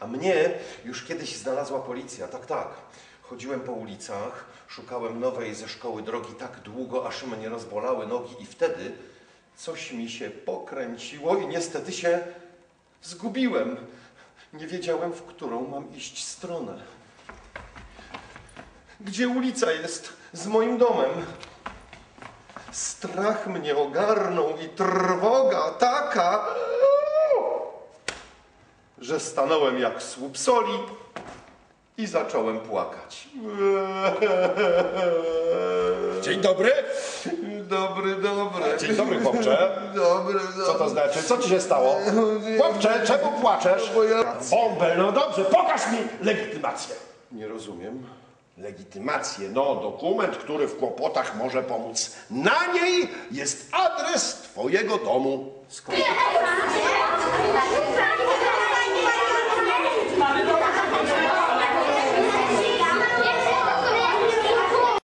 A mnie już kiedyś znalazła policja, tak, tak. Chodziłem po ulicach, szukałem nowej ze szkoły drogi tak długo, aż mnie rozbolały nogi i wtedy coś mi się pokręciło i niestety się zgubiłem. Nie wiedziałem, w którą mam iść stronę. Gdzie ulica jest z moim domem? Strach mnie ogarnął i trwoga taka, że stanąłem jak słup soli i zacząłem płakać. Dzień dobry. Dobry, dobry. Dzień dobry, chłopcze. Dobry, Co to znaczy? Co ci się stało? Chłopcze, czemu płaczesz? Ja- Bąbel, no dobrze, pokaż mi legitymację. Nie rozumiem. Legitymację, no dokument, który w kłopotach może pomóc. Na niej jest adres twojego domu. Skąd?